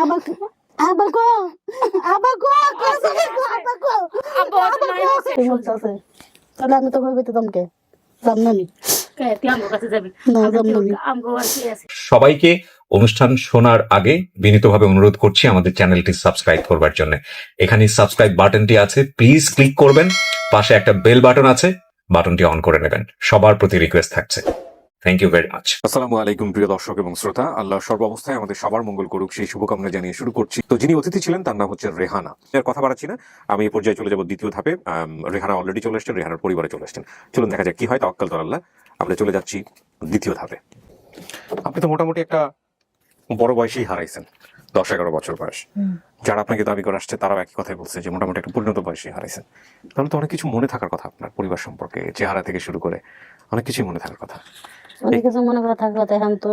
আবাকো আবাকো আবাকো আবাকো আবাকো আব্বা অত নাই হচ্ছে কি বলতেছে তাহলে আমি তো ভাবি তো তোমাকে জানি কে তুই আমার কাছে যাবি? না জানি আমগো আর কি আছে। সবাইকে অনুষ্ঠান শোনার আগে বিনীতভাবে অনুরোধ করছি আমাদের চ্যানেলটি সাবস্ক্রাইব করবার জন্য। এখানে সাবস্ক্রাইব বাটনটি আছে প্লিজ ক্লিক করবেন। পাশে একটা বেল বাটন আছে বাটনটি অন করে নেবেন। সবার প্রতি রিকোয়েস্ট থাকছে। থ্যাংক ইউ ভেরি মাচ আসসালামু আলাইকুম প্রিয় দর্শক এবং শ্রোতা। আল্লাহ সর্বাবস্থায় আমাদের সবার মঙ্গল করুক সেই শুভকামনা জানিয়ে শুরু করছি। তো যিনি অতিথি ছিলেন তার নাম হচ্ছে রেহানা। এর কথা বাড়াচ্ছি না আমি এই পর্যায়ে চলে যাব দ্বিতীয় ধাপে। রেহানা অলরেডি চলে এসেছেন রেহানার পরিবারে চলে এসেছেন চলুন দেখা যাক কি হয় তাওয়াক্কাল আল্লাহ। আমরা চলে যাচ্ছি দ্বিতীয় ধাপে। আপনি তো মোটামুটি একটা বড় বয়সেই হারাইছেন দশ এগারো বছর বয়স। যারা আপনাকে দাবি করে আসছে তারাও একই কথাই বলছে যে মোটামুটি একটা পরিণত বয়সে হারাইছেন। তাহলে তো অনেক কিছু মনে থাকার কথা আপনার পরিবার সম্পর্কে চেহারা থেকে শুরু করে অনেক কিছুই মনে থাকার কথা। অনেক কিছু মনে করে থাকলে এখন তো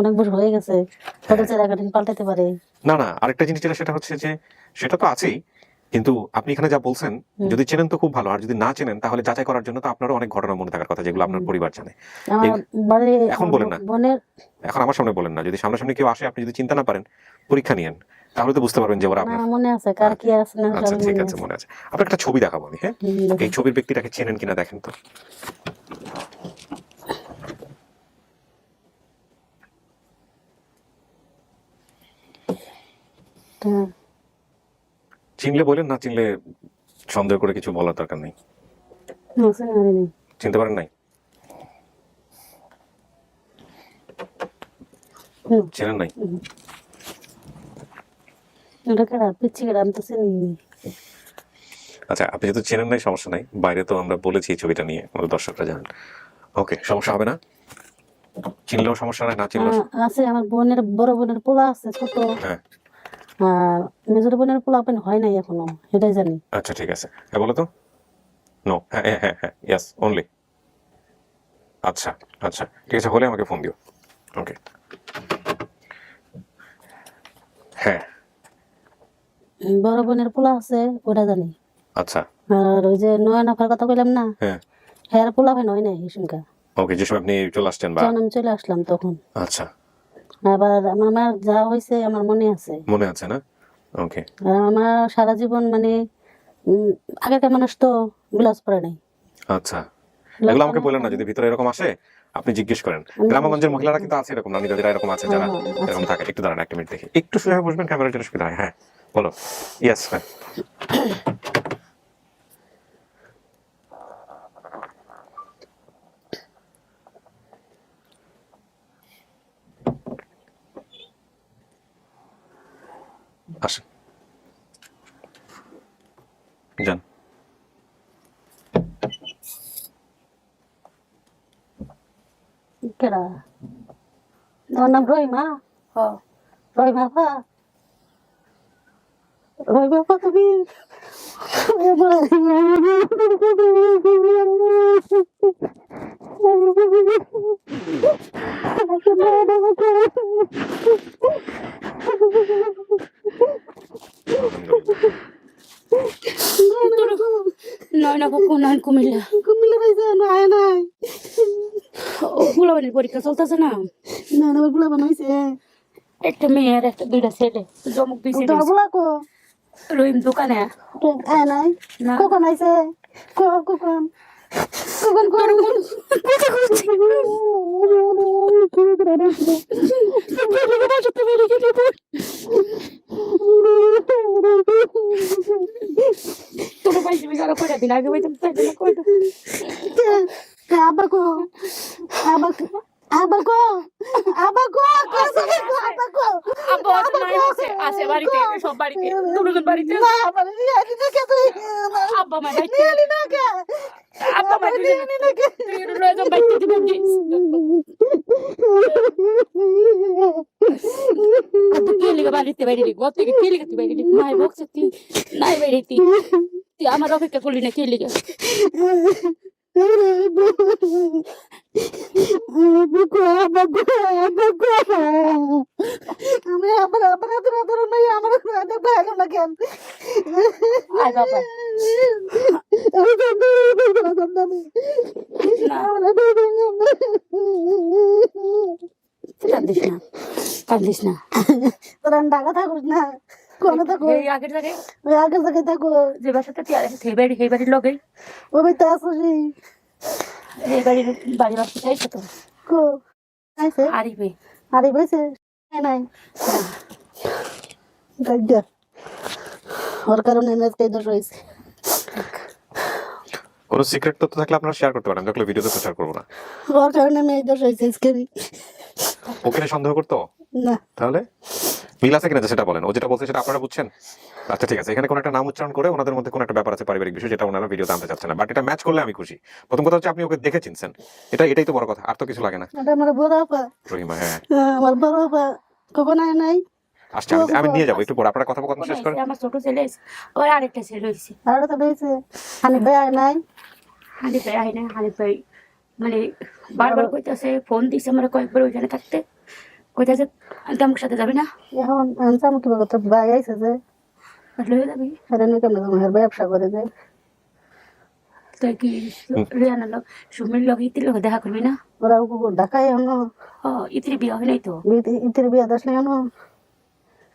অনেক বছর হয়ে গেছে কত জায়গা পাল্টাতে পারে। না না আরেকটা জিনিস যেটা সেটা হচ্ছে যে সেটা তো আছেই কিন্তু আপনি এখানে যা বলছেন যদি চেনেন তো খুব ভালো আর যদি না চেনেন তাহলে যাচাই করার জন্য তো আপনারও অনেক ঘটনা মনে থাকার কথা যেগুলো আপনার পরিবার জানে। এখন বলেন না। এখন আমার সামনে বলেন না যদি সামনাসামনি কেউ আসে আপনি যদি চিন্তা না পারেন পরীক্ষা নিয়েন তাহলে তো বুঝতে পারবেন যে ওরা আপনার মনে আছে কার কি আছে না আচ্ছা ঠিক আছে আছে মনে আছে। আপনার একটা ছবি দেখাবো আমি হ্যাঁ? এই ছবির ব্যক্তিটাকে চেনেন কিনা দেখেন তো। চিনলে বলেন না চিনলে সন্দেহ করে কিছু বলার দরকার নেই। চিনতে পারেন নাই? চেনেন নাই। আচ্ছা আপনি যেহেতু চেনেন নাই সমস্যা নাই। বাইরে তো আমরা বলেছি ছবিটা নিয়ে আমাদের দর্শকরা জানেন। ওকে সমস্যা হবে না? চিনলেও সমস্যা নাই না চিনলেও আছে আমার বোনের বড় বোনের পোলা আছে ছোট। হ্যাঁ। মেজর বোনের পোলা আপনি হয় নাই এখনও সেটাই জানি। আচ্ছা ঠিক আছে। হ্যাঁ বলো তো। নো হ্যাঁ হ্যাঁ হ্যাঁ হ্যাঁ ইয়াস অনলি আচ্ছা আচ্ছা ঠিক আছে হলে আমাকে ফোন দিও। ওকে হ্যাঁ। বড় বোনের পোলা আছে ওটা জানি। আচ্ছা। আর ওই যে নয় নাফার কথা কইলাম না হ্যাঁ। হ্যাঁ পোলা নয় নাই এই সংখ্যা ওকে যে সময় আপনি চলে আসছেন বা যখন আমি চলে আসলাম তখন। আচ্ছা। আবার আমার মার যা হয়েছে আমার মনে আছে। মনে আছে না? ওকে আমার সারা জীবন মানে আগেকার মানুষ তো গ্লাস পরে নাই। আচ্ছা। এগুলো আমাকে বলেন না যদি ভিতরে এরকম আসে আপনি জিজ্ঞেস করেন। গ্রামগঞ্জের মহিলারা কিন্তু আছে এরকম নানি দাদিরা এরকম আছে যারা হ্যাঁ, হ্যাঁ। এরকম থাকে। একটু দাঁড়ান একটা মিনিট দেখি। একটু সোজা বসবেন ক্যামেরার জন্য সুবিধা হয় হ্যাঁ বলো। ইয়েস হ্যাঁ আসেন যান কেডা তোমার নাম রহিমা রহিমা আপা রহিমা আপা তুমি নয় না বাপু নয় কুমিল্লা কুমিল্লা রয়েছে নাই নাই ফুলাবানির পরীক্ষা চলতেছে না না না বুলা বানাইছে একটা মেয়ে আর একটা দুইটা ছেলে জমক দোকানে আয় নাই কখন আইছে কখন আবাকো আবাকো আবাকো আবাকো আবাকো আছে বাড়িতে সব বাড়িতে দুজন বাড়িতে মানে আব্বা মা বাড়িতে বাইরে গত থেকে কে লিগে তুই বাইরে নাই বকছে তুই নাই বাইরে তুই আমার অপেক্ষা করলি না কে লিগে? আমি আবার আদর আদর নাই আমার আদর ভালো না কেন আয় বাবা কান্দিস না তোরা ঢাকা থাকুস না কোনে থাকো এই আগের জায়গায়? ওই থেকে থাকো যে বাসাতে তুই আর সেই বাড়ি সেই বাড়ির লগে ওই বাড়িতে আসছি এই বাড়ির বাড়ি বাসতে চাইছো তো। কো আইছে? আরিবে নাই ওর কারণে আমি আজকে দোষ হয়েছে কোনো সিক্রেট তথ্য থাকলে আপনারা শেয়ার করতে পারেন। দেখলে ভিডিওতে প্রচার করব না। ওর কারণে আমি এই দোষ হয়েছে আজকে। ওকে সন্দেহ করতো? না। তাহলে? মিল আছে কিনা সেটা বলেন। ও যেটা বলছে সেটা আপনারা বুঝছেন? আচ্ছা ঠিক আছে। এখানে কোনো একটা নাম উচ্চারণ করে ওনাদের মধ্যে কোনো একটা ব্যাপার আছে পারিবারিক বিষয় যেটা ওনারা ভিডিওতে আনতে চাচ্ছেন না। বাট এটা ম্যাচ করলে আমি খুশি। প্রথম কথা হচ্ছে আপনি ওকে দেখে চিনছেন। এটা এটাই তো বড় কথা। আর তো কিছু লাগে না। আমার বড় আপা। রহিমা হ্যাঁ। হ্যাঁ, আমার বড় আপা। কখন নাই? আসছে আমি নিয়ে যাব। একটু পর আপনারা কথা কথা শেষ করেন। আমার ছোট ছেলে ওর আরেকটা ছেলে হয়েছে। আর তো হানি ভাই আয় নাই? হানিফ ভাই আয় না হানিফ ভাই মানে বারবার কইতাছে ফোন দিছে আমার কয়েকবার ওইখানে থাকতে। সাথে যাবি না? এখন আনসাম কি বলতো ভাই আইছে যে। লয়ে যাবি? আরে না কেন তোমার ব্যবসা করে যে। কি লোক সুমির লোক ইতির লোক দেখা করবি না? ওরা ঢাকায় এনো ও ইতির বিয়ে হয় নাই তো? ইতির বিয়ে দাস নাই এনো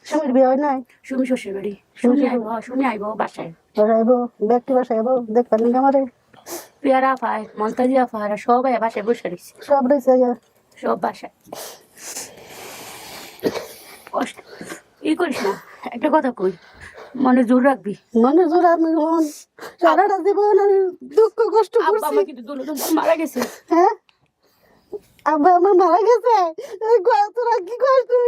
স্বামীর বিয়ে হয় নাই? সুমি শ্বশুর বাড়ি। শুনি আইব শুনি আইব বাসায়। ওরা আইব ব্যক্তি বাসায় আইব দেখবেন নাকি আমারে? পেয়ারা পায় মন্তাজি আফার সবাই বাসায় বসে রয়েছে। সব রয়েছে সব বাসায়। কষ্ট। ই করিস না একটা কথা কই মনে জোর রাখবি? মনে জোর আমি হন সারাটা জীবন আমি দুঃখ কষ্ট করছি। কিন্তু দুলো মারা গেছে। হ্যাঁ? আব্বা আমার মারা গেছে। তোরা কি তুই?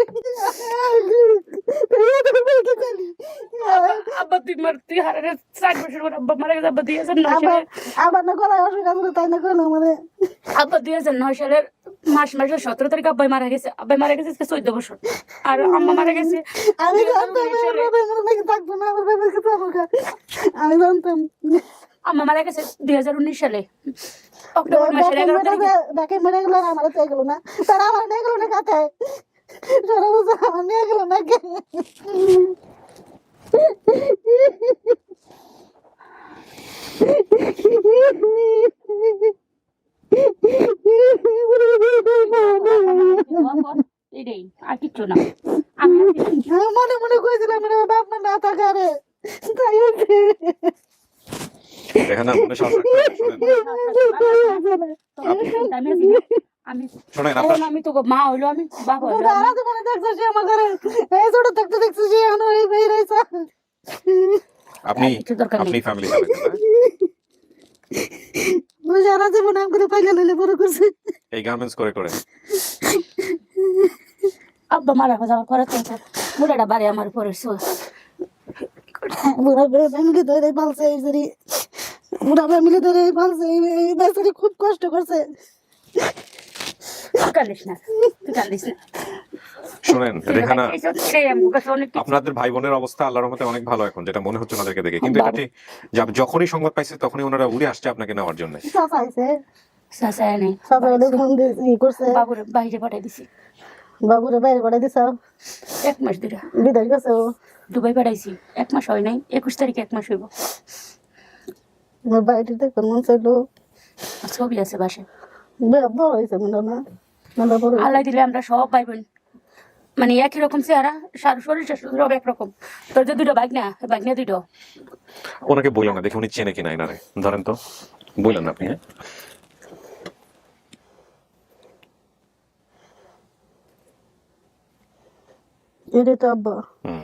আব্বা তুই মার তুই হারারে ষাট বছর পর আব্বা মারা গেছে আব্বা দুই হাজার নয় সালে। আবার না গলায় অসুখ আছে তাই না করল আব্বা দুই হাজার নয় সালের মাস মাসের সতেরো তারিখ আব্বাই মারা গেছে। আব্বাই মারা গেছে আজকে চোদ্দ বছর। আর আম্মা মারা গেছে আমি 2019 জানতাম আমার সালে। বাবা নাকি থাকব না আমার বাবা কাছে আমি জানতাম। আম্মা মারা গেছে দুই হাজার উনিশ সালে। অক্টোবর মাসের এগারো তারিখে। মেরে গেল আর আমার তো গেল না। তারা আমার নিয়ে গেল না সারা বছর আমার নিয়ে গেল না কে? আর কিচ্ছু না। আমি মনে মনে কইছিলাম বাপ মা না থাকারে। তাই দেখেন না মনে সাহস। আমি শোনেন। আপনার আমি তো মা হইল আমি বাবা হইল তারা তো মনে দেখছ সে আমার ঘরে এই ছোট থাকতে দেখছ সে এখন এই বের হয়েছে আপনি কিছু দরকার নেই আপনি ফ্যামিলি চালাবেন না ওই জীবন আম করে পাইলে লইলে বড় করছে এই গার্মেন্টস করে করে। আব্বা মারা যাওয়ার পরে তো মুড়াটা বাড়ি আমার উপরে শোষ বুড়া ফ্যামিলি ধরে পালছে এই বুড়া ফ্যামিলি ধরে এই এই বেচারি খুব কষ্ট করছে। শোনেন রেহানা আমার আপনাদের ভাই বোনের অবস্থা আল্লাহর রহমতে অনেক ভালো এখন যেটা মনে হচ্ছে ওনাদেরকে দেখে। কিন্তু যখনই সংবাদ পাইছে তখনই ওনারা উড়ে আসছে আপনাকে নেওয়ার জন্য। বাইরে পাঠাই দিছি। বাবুরে বাইরে করে দিছ? এক মাস ধরে। বিদেশ গেছে? ও দুবাই পাঠাইছি। এক মাস হয় নাই একুশ তারিখে এক মাস হইব। আমার বাইরে দেখুন মন চাইলো ছবি আছে বাসায় বে- বড় হয়েছে মনে না। আল্লাহ দিলে আমরা সব ভাই বোন মানে একই রকম চেহারা সার শরীর স্বাস্থ্য সব একরকম তোর যে দুটো বাইক না বাইক না দুটো ওনাকে বললেন না দেখে উনি চেনে কিনা এনারে ধরেন তো বললেন না আপনি হ্যাঁ এটাই তো আব্বা হুম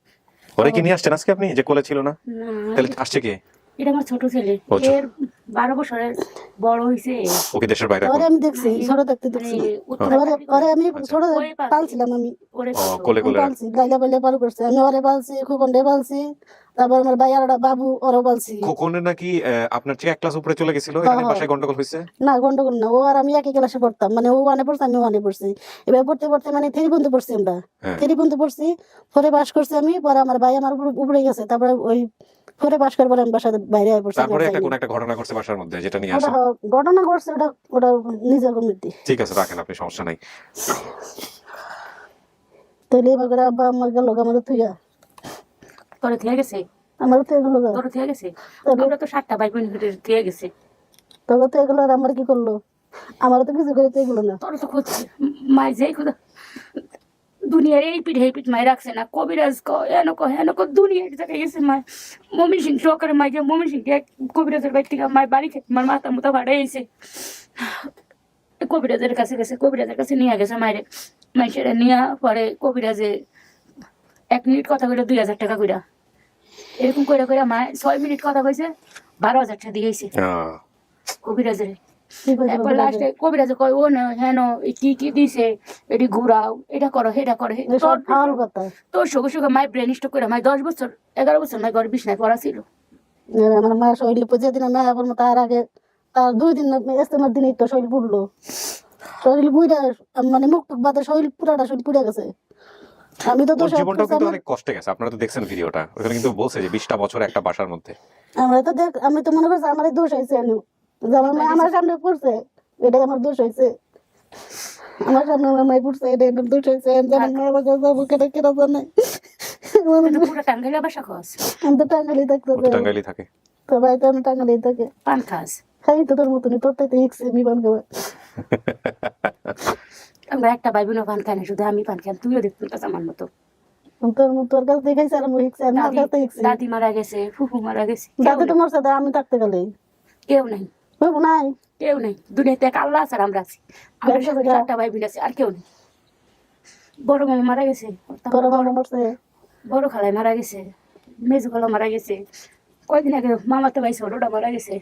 ওরে কি নিয়ে আসছেন আজকে আপনি? যে কোলে ছিল না। তাহলে আসছে কে? এটা আমার ছোট ছেলে। এর বারো বছরের বড় হয়েছে ওকে দেশের বাইরে ওরে আমি দেখছি ছোট থাকতে দেখছি। ওরে ওরে আমি। ছোট পালছিলাম আমি। ওরে কোলে কোলে। পালছি গাইলা বাইলে পাল করছে। আমি ওরে পালছি খুকন্ডে পালছি। তারপর আমার ভাই আর বাবু ওরও পালছি। খোকনে নাকি আপনার চেয়ে এক ক্লাস উপরে চলে গেছিল? হ্যাঁ, এখানে হ্যাঁ। বাসায় গন্ডগোল হয়েছে না গন্ডগোল না। ও আর আমি একই ক্লাসে পড়তাম। মানে ও ওয়ানে পড়ছে আমি ওয়ানে পড়ছি। এবার পড়তে পড়তে মানে থ্রি পর্যন্ত পড়ছি আমরা। হ্যাঁ। থ্রি পর্যন্ত পড়ছি। পরে পাস করছি আমি পরে আমার ভাই আমার উপরে উপরে গেছে। তারপরে ওই পরে পাস করার পরে আমি বাসাতে বাইরে পড়ছি। তারপরে একটা কোন একটা ঘটনা ঘটছে বাসার মধ্যে যেটা নিয়ে ওটা আসে। ঘটনা ঘটছে ওটা ওটা নিজের কমিটি ঠিক আছে রাখেন আপনি সমস্যা নাই। তাহলে এবার করে আব্বা আমার গেল আমাদের তুই তোরে থেকে গেছে? আমার তো এগুলো গা। তোরে থেকে গেছে? আমরা তো সাতটা ভাই বোন থেকে গেছে। তবে তো এগুলো আর আমার কি করল? আমার তো কিছু করে তো এগুলো না। তোর তো খুঁজছে। মাই যেই খুদা দুনিয়ার এই পিঠ এই পিঠ মাই রাখছে না। কবিরাজ ক হেন ক হেন ক দুনিয়ার জায়গায় গেছে মাই মমিন সিং সহকারে মাই যে মমিন সিং কবিরাজের বাড়ি থেকে মাই বাড়ি খেতে আমার মাথা মুতা ভাড়া এসে কবিরাজের কাছে গেছে কবিরাজের কাছে নিয়ে গেছে মায়ের। মাই সেটা নিয়ে পরে কবিরাজে এক মিনিট কথা কইরা দুই হাজার টাকা কইরা। এরকম কইরা কইরা মায় ছয় মিনিট কথা কইছে বারো হাজার টাকা দিয়েছে কবিরাজের এরপর লাস্টে কবিরাজে কয় ও না হেন কি কি দিছে? এটি ঘুরাও এটা করো সেটা করো তোর- সুখে সুখে মাই ব্রেন স্ট্রোক করে মাই দশ বছর এগারো বছর মাই ঘরে বিছনায় পড়া ছিল। আমার মা শরীর পুজো দিন আমি আবার তার আগে তার দুই দিন ইস্তেমার দিনই তো শরীর পুড়লো শরীর পুড়ে মানে মুখ টুক বাদে শরীর পুরাটা শরীর পুড়ে গেছে। আমি তো দোষ কিন্তু অনেক কষ্টে গেছে আপনারা তো দেখছেন ভিডিওটা। ওখানে কিন্তু বলছে যে বিশটা বছর একটা বাসার মধ্যে। আমরা তো দেখ আমি তো মনে করছি আমার দোষ হয়েছে আমার মা আমার সামনে পড়ছে এটাই আমার দোষ হয়েছে। আমার সামনে আমার মাই পড়ছে এটাই আমার দোষ হয়েছে। আমি জানি না আমার কাছে যাব কেটে কেটে জানে। বাসা আমি তো টাঙ্গালি থাকতে তো থাকে। তো ভাই তো আমি টাঙ্গালি থাকে। পান খাস খাই তো তোর মতনই তোর তো খাবে আমরা একটা ভাই বোনও পান খাই না শুধু আমি পান খাই তুইও দেখতে পাস আমার মতো। তোর মতো তোর কাছে দেখাইছে আর আমার কাছে দাদি দাদি মারা গেছে ফুফু মারা গেছে কেউ দাদু তো মরছে আমি থাকতে গেলে কেউ নাই। নাই। কেউ নেই। দুনিয়াতে এক আল্লাহ আছে আমরা আছি। আমরা চারটা ভাই বোন আছে আর কেউ নেই। বড় মামা মারা গেছে তোর মামা মরছে। বড় মারা গেছে মেজু খালা মারা গেছে। কয়দিন আগে মামাতে ভাই ছোটটা মারা গেছে।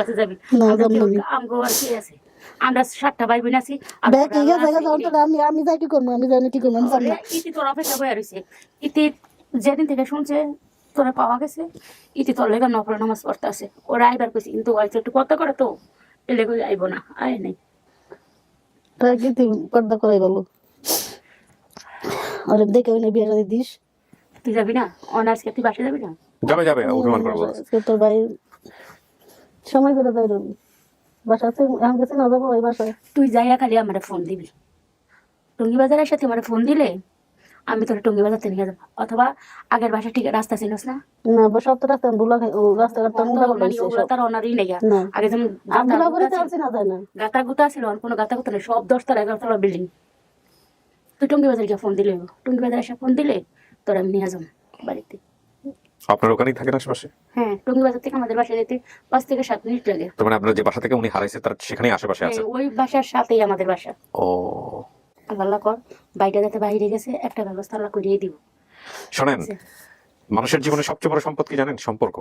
কাছে যাবি। আমগো আর কে আছে? আমরা সাতটা ভাই বোন আমি আমি যাই কি করব আমি জানি কি ইতি তোর অপেক্ষা বয়ে রয়েছে। ইতি যেদিন থেকে শুনছে তোরা পাওয়া গেছে? ইতি তোর লেগে নফল নামাজ পড়তে আছে। ওরা আইবার কইছে কিন্তু হয়তো একটু কত করে তো এলে কই আইব না। আয় নাই তাই কি তুই পর্দা করাই বলো? আরে দেখে ওই বিয়ে শাদী দিস। তুই যাবি না? অনার্সকে তুই বাসে যাবি না? যাবে যাবে অভিমান করে বলছে আজকে তোর ভাই সময় করে যাই রবি বাসা আছে আমি কাছে না যাব ওই বাসায়। তুই যাইয়া খালি আমারে ফোন দিবি। টঙ্গি বাজারের সাথে আমার ফোন দিলে আমি তোর টঙ্গি বাজারতে নিয়ে যাব। অথবা আগের বাসা ঠিক রাস্তা চিনস না? না রাস্তা ভুলা খাই রাস্তাঘাট তো মুখা তো মানে ওগুলো তার অনারই নেই আগে যেমন ভুলা করে চালছি না যায় না? গাতা গুতা ছিল আর কোনো গাতা গুতা নেই সব দশতলা এগারোতলা বিল্ডিং তুই টঙ্গি বাজারকে ফোন দিলে টঙ্গি বাজার এসে ফোন দিলে তোর আমি নিয়ে যাব বাড়িতে। আপনার ওখানেই থাকেন আশেপাশে? হ্যাঁ টঙ্গি বাজার থেকে আমাদের বাসায় যেতে পাঁচ থেকে সাত মিনিট লাগে। তার মানে আপনার যে বাসা থেকে উনি হারাইছে তার সেখানেই আশেপাশে আছে হ্যাঁ, ওই বাসার সাথেই আমাদের বাসা। ও। আল্লাহ কর বাইরে যাতে বাইরে গেছে একটা ব্যবস্থা আল্লাহ করিয়ে দিব। শোনেন মানুষের জীবনে সবচেয়ে বড় সম্পদ কি জানেন? সম্পর্ক।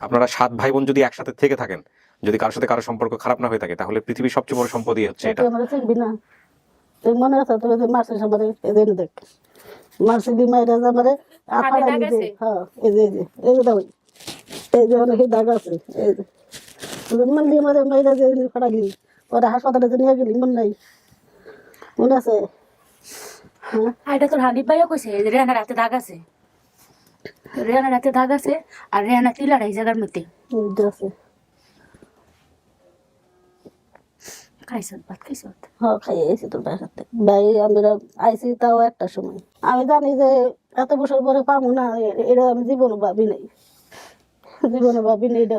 আপনারা সাত ভাই বোন যদি একসাথে থেকে থাকেন যদি কারোর সাথে কারও সম্পর্ক খারাপ না হয়ে থাকে তাহলে পৃথিবীর সবচেয়ে বড় সম্পদই হচ্ছে এটা তুই আমার না। তুই মনে তোর সামারে এদের দেখ। আপাড়া দিতে হ্যাঁ এই যে এই যে দাও। এই যে অনেক দাগ আছে এই যে। ওদের মান দিয়ে মারে মাইরা যে ফাড়ালি ওরা হাসপাতালে নিয়ে গেলি মন নাই। মনে আছে? হ্যাঁ? আর এটা তোর ভাইও কইছে দাগ আছে। দাগ আছে আর রেহানা এই জায়গার মধ্যে। আছে। ভাত হ্যাঁ বাসাতে ভাই আমরা আইসি তাও একটা সময়। আমি জানি যে এত বছর পরে পাবো না এটা আমি জীবনে ভাবি নাই। জীবনে ভাবি নাই এটা।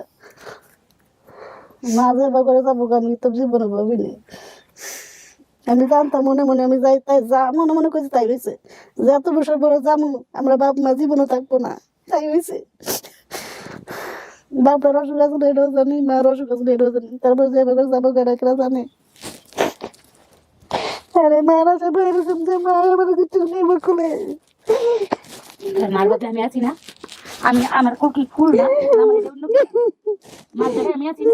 মা বা করে যাব আমি তো জীবনে ভাবি নাই। আমি জানতাম, মনে মনে আমি যাই, তাই যা, মনে মনে করছি তাই হয়েছে যে এত বছর পরে যাব, আমরা বাপ মা জীবনে থাকব না, তাই হয়েছে বাপরা অসুখ আছে এটাও জানি মা অসুখ আছে এটাও জানি, তারপর যে এবার যাব কেনা জানে? আরে মারা সে বাইরে শুনছে মা আমার কিছু নেই খুলে তোর মার বাপে আমি আছি না? আমি আমার কোকি ফুল না? আমার অন্য কিছু। আমি আছি না।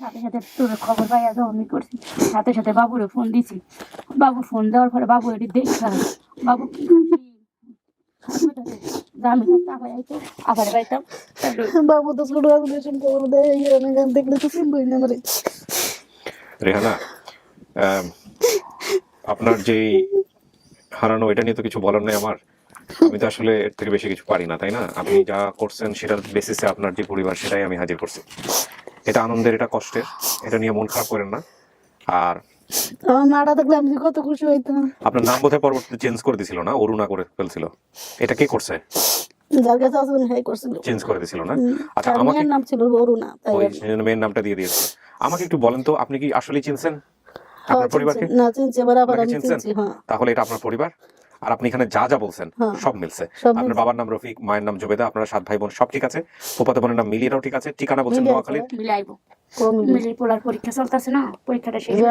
সাথে সাথে তোর খবর পাইয়া যখন করছি। সাথে সাথে বাবুরে ফোন দিছি। বাবু ফোন দেওয়ার পরে বাবু এটি দেখা বাবু কি আমি আবার আইতো পাইতাম বাবু তো ছোট অপারেশন করে দেয় গান দেখলে তো শুনবই না মানে রেহানা আপনার যে হারানো এটা নিয়ে তো কিছু বলার নেই আমার। আমি তো আসলে এর থেকে বেশি কিছু পারি না তাই না? আপনি যা করছেন সেটার বেসিসে আপনার যে পরিবার সেটাই আমি হাজির করছি। এটা আনন্দের এটা কষ্টের এটা নিয়ে মন খারাপ করেন না। আর আমার মাটা থাকলে আমি কত খুশি হইতাম। আপনার নাম বোধহয় পরবর্তীতে চেঞ্জ করে দিছিল না? অরুণা করে ফেলছিল। এটা কে করছে? যার কাছে আসবেন হ্যাঁ করছিল। চেঞ্জ করে দিছিল না? আচ্ছা মেয়ের নাম ছিল অরুণা তাই মেয়ের নামটা দিয়ে দিয়েছে। আমাকে একটু বলেন তো আপনি কি আসলে চিনছেন? আপনার পরিবারকে না চিনছি এবার আবার আমি চিনছি হ্যাঁ। তাহলে এটা আপনার পরিবার? আর আপনি এখানে যা যা বলছেন হ্যাঁ। সব মিলছে। আপনার বাবার নাম রফিক মায়ের নাম জবেদা আপনার সাত ভাই বোন সব ঠিক আছে। ফুপাতো বোনের নাম মিলিরাও ঠিক আছে। ঠিকানা বলছেন। নোয়াখালীর? মিলাইব। কোন মিলির পোলার পরীক্ষা চলতেছে না পরীক্ষাটা শেষ যে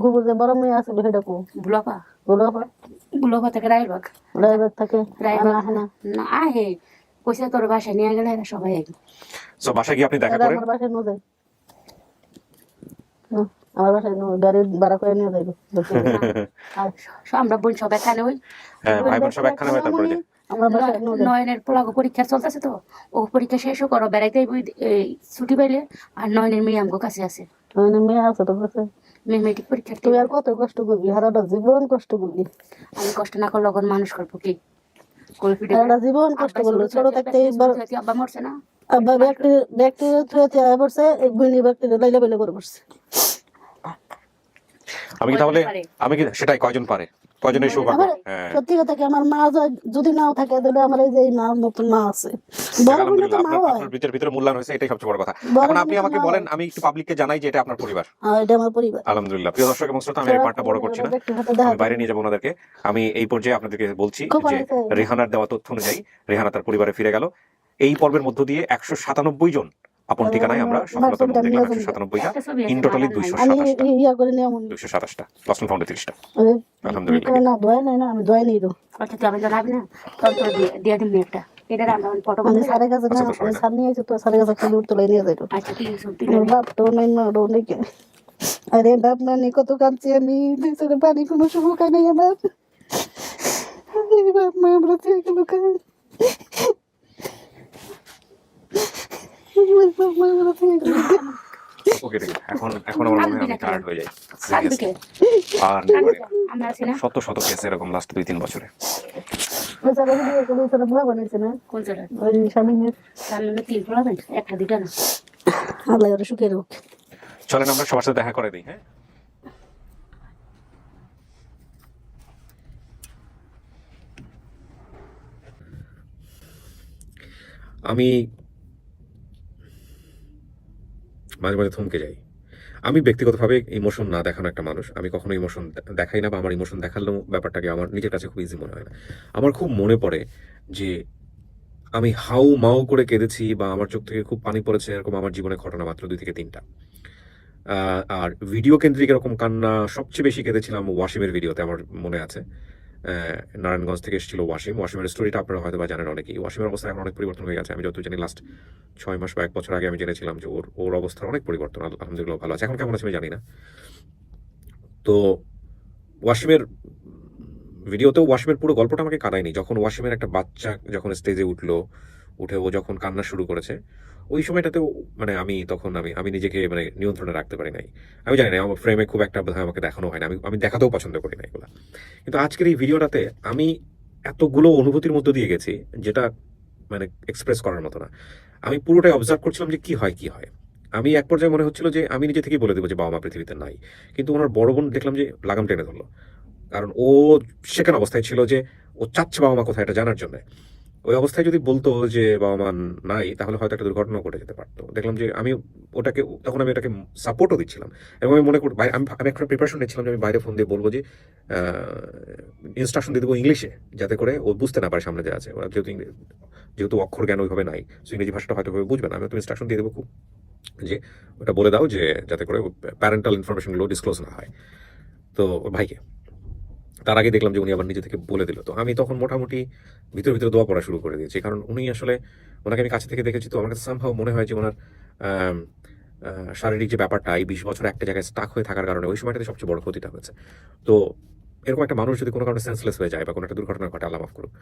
ভুবুর বড় মেয়ে আছে সেটা কো। বুলাপা বলো বুলাপা থেকে রায়বাগ। ড্রাইভার থাকে? রায়বাগ। আনা না আহে। কইছে তোর বাসায় নিয়ে গেলে সবাই বাসায় গিয়ে আপনি দেখা করেন। বাসায় যায়। আমার বাসায় গাড়ি ভাড়া করে নিয়ে যাইব। আর আমরা বোন সব এখানে ওই হ্যাঁ ভাই বোন সব হয় তারপরে বাসায় নয়নের পোলাগো পরীক্ষা চলতেছে তো ও পরীক্ষা শেষও করো বেড়াইতে এই ছুটি পাইলে। আর নয়নের মেয়ে আমগো কাছে আছে। মানে মেয়ে আছে তোর কাছে। পরীক্ষা তুই আর কত কষ্ট করবি? হারাটা জীবন কষ্ট করবি। আমি কষ্ট না করলে ওখন মানুষ করব কি? হারাটা জীবন কষ্ট করল ছোট থাকতে একবার আব্বা মরছে না। আব্বা থুয়েতে আয় পড়ছে এক বইনি ব্যক্তি লাইলে বাইলে করে পড়ছে আমি কি তাহলে আমি কি সেটাই কয়জন পারে? কয়জনের সৌভাগ্য? হ্যাঁ। সত্যি কথা কি আমার মা যদি নাও থাকে তাহলে আমার এই যে মা নতুন মা আছে। বড় বোনে তো মা হয়। ভিতরে ভিতরে মূল্যায়ন হয়েছে এটাই সবচেয়ে বড় কথা। এখন আপনি আমাকে বলেন আমি একটু পাবলিককে জানাই যে এটা আপনার পরিবার। এটা আমার পরিবার। আলহামদুলিল্লাহ। প্রিয় দর্শক এবং শ্রোতা আমি এই পার্টটা বড় করছি না। আমি বাইরে নিয়ে যাব ওনাদেরকে। আমি এই পর্যায়ে আপনাদেরকে বলছি যে। রেহানার দেওয়া তথ্য অনুযায়ী রেহানা তার পরিবারে ফিরে গেল। এই পর্বের মধ্য দিয়ে একশো সাতানব্বই জন আপন ঠিকানায় আমরা সফলতার মধ্যে দেখলাম একশো সাতানব্বইটা ইন টোটালি দুইশো সাতাশটা। ইয়া দুইশো সাতাশটা। ফাউন্ডে তিরিশটা। আলহামদুলিল্লাহ। আচ্ছা আচ্ছা, আচ্ছা বাপ তো নাই মা রো নাকি আরে বাপ না কত কাঁদছি আমি পানি কোনো খাই নাই আমার। বাপ মা আমরা থেকে ওকে ঠিক এখন এখন আমার মনে হয় আমি টায়ার্ড হয়ে যাই। আর শত শত কেস এরকম লাস্ট দুই তিন বছরে। চলেন আমরা সবার সাথে দেখা করে দিই হ্যাঁ? আমি মাঝে মাঝে থমকে যাই। আমি ব্যক্তিগতভাবে ইমোশন না দেখানো একটা মানুষ। আমি কখনো ইমোশন দেখাই না বা আমার ইমোশন দেখালেও ব্যাপারটাকে আমার নিজের কাছে খুব ইজি মনে হয় না। আমার খুব মনে পড়ে যে আমি হাউ মাউ করে কেঁদেছি বা আমার চোখ থেকে খুব পানি পড়েছে এরকম আমার জীবনে ঘটনা মাত্র দুই থেকে তিনটা। আর ভিডিও কেন্দ্রিক এরকম কান্না সবচেয়ে বেশি কেঁদেছিলাম ওয়াসিমের ভিডিওতে আমার মনে আছে। নারায়ণগঞ্জ থেকে এসেছিল ওয়াসিম। ওয়াসিমের স্টোরিটা আপনারা হয়তো বা জানেন অনেকেই। ওয়াসিমের অবস্থা এখন অনেক পরিবর্তন হয়ে গেছে। আমি যত জানি লাস্ট ছয় মাস বা এক বছর আগে আমি জেনেছিলাম যে ওর ওর অবস্থার অনেক পরিবর্তন। আল- আলহামদুলিল্লাহ ভালো আছে। এখন কেমন আছে আমি জানি না। তো ওয়াসিমের ভিডিওতেও ওয়াসিমের পুরো গল্পটা আমাকে কাঁদায়নি। যখন ওয়াসিমের একটা বাচ্চা যখন স্টেজে উঠল, উঠে ও যখন কান্না শুরু করেছে ওই সময়টাতেও মানে আমি তখন আমি আমি নিজেকে মানে নিয়ন্ত্রণে রাখতে পারি নাই। আমি জানি না, আমার ফ্রেমে খুব একটা বোধহয় আমাকে দেখানো হয় না। আমি আমি দেখাতেও পছন্দ করি না এগুলো। কিন্তু আজকের এই ভিডিওটাতে আমি এতগুলো অনুভূতির মধ্য দিয়ে গেছি, যেটা মানে এক্সপ্রেস করার মতো না। আমি পুরোটাই অবজার্ভ করছিলাম যে কি হয় কি হয়। আমি এক পর্যায়ে মনে হচ্ছিল যে, আমি নিজে থেকেই বলে দেবো যে, বাবা মা পৃথিবীতে নাই। কিন্তু ওনার বড় বোন দেখলাম যে, লাগাম টেনে ধরলো। কারণ ও সেখানে অবস্থায় ছিল যে, ও চাচ্ছে বাবা মা কোথায় এটা জানার জন্য। ওই অবস্থায় যদি বলতো যে বাবা মা নাই, তাহলে হয়তো একটা দুর্ঘটনা ঘটে যেতে পারতো। দেখলাম যে আমি ওটাকে, তখন আমি ওটাকে সাপোর্টও দিচ্ছিলাম। এবং আমি মনে করি আমি আমি একটা প্রিপারেশন নিচ্ছিলাম যে আমি বাইরে ফোন দিয়ে বলব যে ইনস্ট্রাকশন দিয়ে দেবো ইংলিশে যাতে করে ও বুঝতে না পারে সামনে যে আছে। ওরা যেহেতু যেহেতু অক্ষর জ্ঞান ওইভাবে নাই সো ইংরেজি ভাষাটা হয়তো বুঝবে না। আমি তো ইনস্ট্রাকশন দিয়ে দেবো খুব, যে ওটা বলে দাও যে, যাতে করে প্যারেন্টাল ইনফরমেশনগুলো ডিসক্লোজ না হয়। তো ভাইকে তার আগে দেখলাম যে উনি আবার নিজে থেকে বলে দিল। তো আমি তখন মোটামুটি ভিতরে ভিতরে দোয়া পড়া শুরু করে দিয়েছি। কারণ উনি আসলে, ওনাকে আমি কাছে থেকে দেখেছি তো, আমার কাছে সামহাও মনে হয় যে ওনার শারীরিক যে ব্যাপারটা, এই বিশ বছর একটা জায়গায় স্টাক হয়ে থাকার কারণে ওই সময়টাতে সবচেয়ে বড় ক্ষতিটা হয়েছে। তো এরকম একটা মানুষ যদি কোনো কারণে সেন্সলেস হয়ে যায় বা কোনো একটা দুর্ঘটনা ঘটে, আল্লাহ মাফ করুক।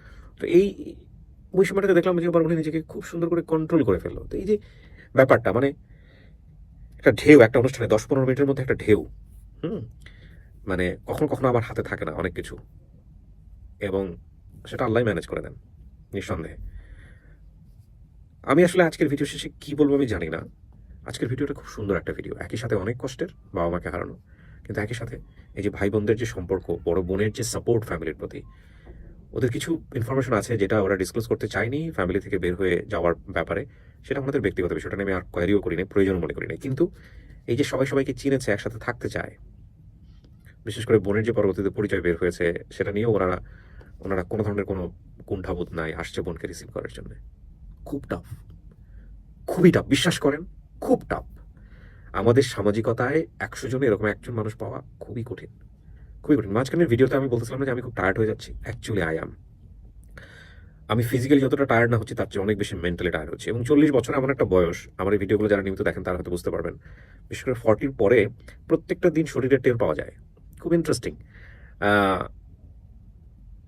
তো এই, ওই সময়টাতে দেখলাম যে উনি নিজেকে খুব সুন্দর করে কন্ট্রোল করে ফেলল। তো এই যে ব্যাপারটা মানে একটা ঢেউ, একটা অনুষ্ঠানে দশ পনেরো মিনিটের মধ্যে একটা ঢেউ, হুম? মানে কখনো কখনো আমার হাতে থাকে না অনেক কিছু। এবং সেটা আল্লাহ ম্যানেজ করে দেন, নিঃসন্দেহে। আমি আসলে আজকের ভিডিও শেষে কি বলব আমি জানি না। আজকের ভিডিওটা খুব সুন্দর একটা ভিডিও একই সাথে অনেক কষ্টের, বাবা মাকে হারানো। কিন্তু একই সাথে এই যে ভাই বোনদের যে সম্পর্ক, বড় বোনের যে সাপোর্ট ফ্যামিলির প্রতি, ওদের কিছু ইনফরমেশন আছে যেটা ওরা ডিসক্লোজ করতে চায়নি ফ্যামিলি থেকে বের হয়ে যাওয়ার ব্যাপারে। সেটা আমাদের ব্যক্তিগত বিষয়টা আমি আর কোয়ারিও করি না প্রয়োজন মনে করি না কিন্তু এই যে সবাই সবাইকে চিনেছে, একসাথে থাকতে চায় বিশেষ করে বোনের যে পরবর্তীতে পরিচয় বের হয়েছে, সেটা নিয়েও ওনারা ওনারা কোনো ধরনের কোনো কুণ্ঠাবোধ নাই আসছে বোনকে রিসিভ করার জন্য। খুব টাফ খুবই টাফ বিশ্বাস করেন, খুব টাফ আমাদের সামাজিকতায় একশো জনে এরকম একজন মানুষ পাওয়া খুবই কঠিন খুবই কঠিন। মাঝখানের ভিডিওতে আমি বলতেছিলাম না যে আমি খুব টায়ার্ড হয়ে যাচ্ছি অ্যাকচুয়ালি আই আম আমি ফিজিক্যালি যতটা টায়ার্ড না হচ্ছি, তার চেয়ে অনেক বেশি মেন্টালি টায়ার্ড হচ্ছে। এবং চল্লিশ বছর এমন একটা বয়স, আমার এই ভিডিওগুলো যারা নিয়মিত দেখেন, তারা হয়তো বুঝতে পারবেন। বিশেষ করে ফর্টির পরে প্রত্যেকটা দিন শরীরের টের পাওয়া যায়। খুব ইন্টারেস্টিং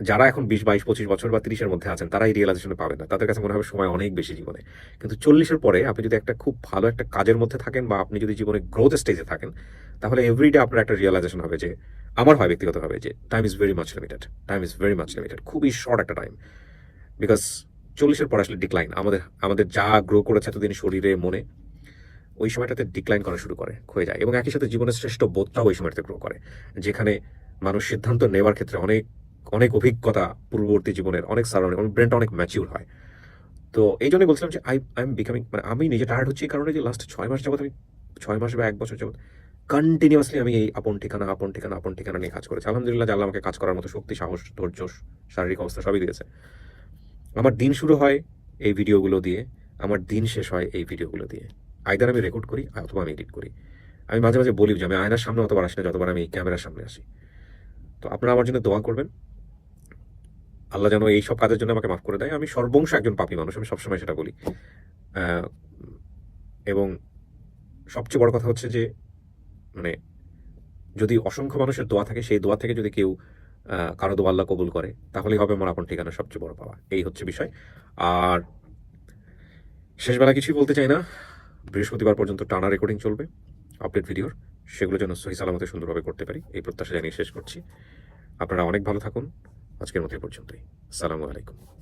যারা এখন বিশ, বাইশ, পঁচিশ বছর বা তিরিশের মধ্যে আছেন তারা এই রিয়েলাইজেশনে পাবেন না। তাদের কাছে মনে হবে সময় অনেক বেশি জীবনে। কিন্তু চল্লিশের পরে আপনি যদি একটা খুব ভালো একটা কাজের মধ্যে থাকেন বা আপনি যদি জীবনে গ্রোথ স্টেজে থাকেন, তাহলে এভরিডে আপনার একটা রিয়েলাইজেশন হবে যে, আমার হয় ব্যক্তিগতভাবে যে time is very much limited time is very much limited খুবই শর্ট একটা টাইম বিকজ চল্লিশের পর আসলে ডিক্লাইন আমাদের আমাদের যা গ্রো করেছে এতদিন শরীরে, মনে ওই সময়টাতে ডিক্লাইন করা শুরু করে হয়ে যায় এবং একই সাথে জীবনের শ্রেষ্ঠ বোধটাও ওই সময়টাতে গ্রো করে, যেখানে মানুষ সিদ্ধান্ত নেওয়ার ক্ষেত্রে অনেক অনেক অভিজ্ঞতা পূর্ববর্তী জীবনের, অনেক সারাউন্ডিং আমার ব্রেনটা অনেক ম্যাচিউর হয়। তো এই জন্যই বলছিলাম যে আই আই এম বিকামিং মানে আমি নিজে টায়ার্ড হচ্ছি এই কারণে যে লাস্ট ছয় মাস যাবত আমি, ছয় মাস বা এক বছর যাবত কন্টিনিউয়াসলি আমি এই আপন ঠিকানা আপন ঠিকানা আপন ঠিকানা নিয়ে কাজ করেছি। আলহামদুলিল্লাহ আল্লাহ আমাকে কাজ করার মতো শক্তি, সাহস, ধৈর্য, শারীরিক অবস্থা সবই দিয়েছে। আমার দিন শুরু হয় এই ভিডিওগুলো দিয়ে, আমার দিন শেষ হয় এই ভিডিওগুলো দিয়ে। আইদার আমি রেকর্ড করি অথবা আমি এডিট করি। আমি মাঝে মাঝে বলি যে আমি আয়নার সামনে অতবার আসি না যতবার আমি ক্যামেরার সামনে আসি। তো আপনারা আমার জন্য দোয়া করবেন। আল্লাহ যেন এই সব কাজের জন্য আমাকে মাফ করে দেয়। আমি সর্বংশ একজন পাপী মানুষ, আমি সবসময় সেটা বলি। এবং সবচেয়ে বড় কথা হচ্ছে যে মানে যদি অসংখ্য মানুষের দোয়া থাকে, সেই দোয়া থেকে যদি কেউ কারও দোয়া আল্লাহ কবুল করে, তাহলেই হবে আমার আপন ঠিকানা সবচেয়ে বড় পাওয়া। এই হচ্ছে বিষয়। আর শেষবেলা কিছুই বলতে চাই না। বৃহস্পতিবার পর্যন্ত টানা রেকর্ডিং চলবে আপডেট ভিডিওর সেগুলো যেন সহি সালামতে সুন্দরভাবে করতে পারি। এই প্রত্যাশা জানিয়ে শেষ করছি। আপনারা অনেক ভালো থাকুন। আজকের মতো পর্যন্তই। সালামু আলাইকুম।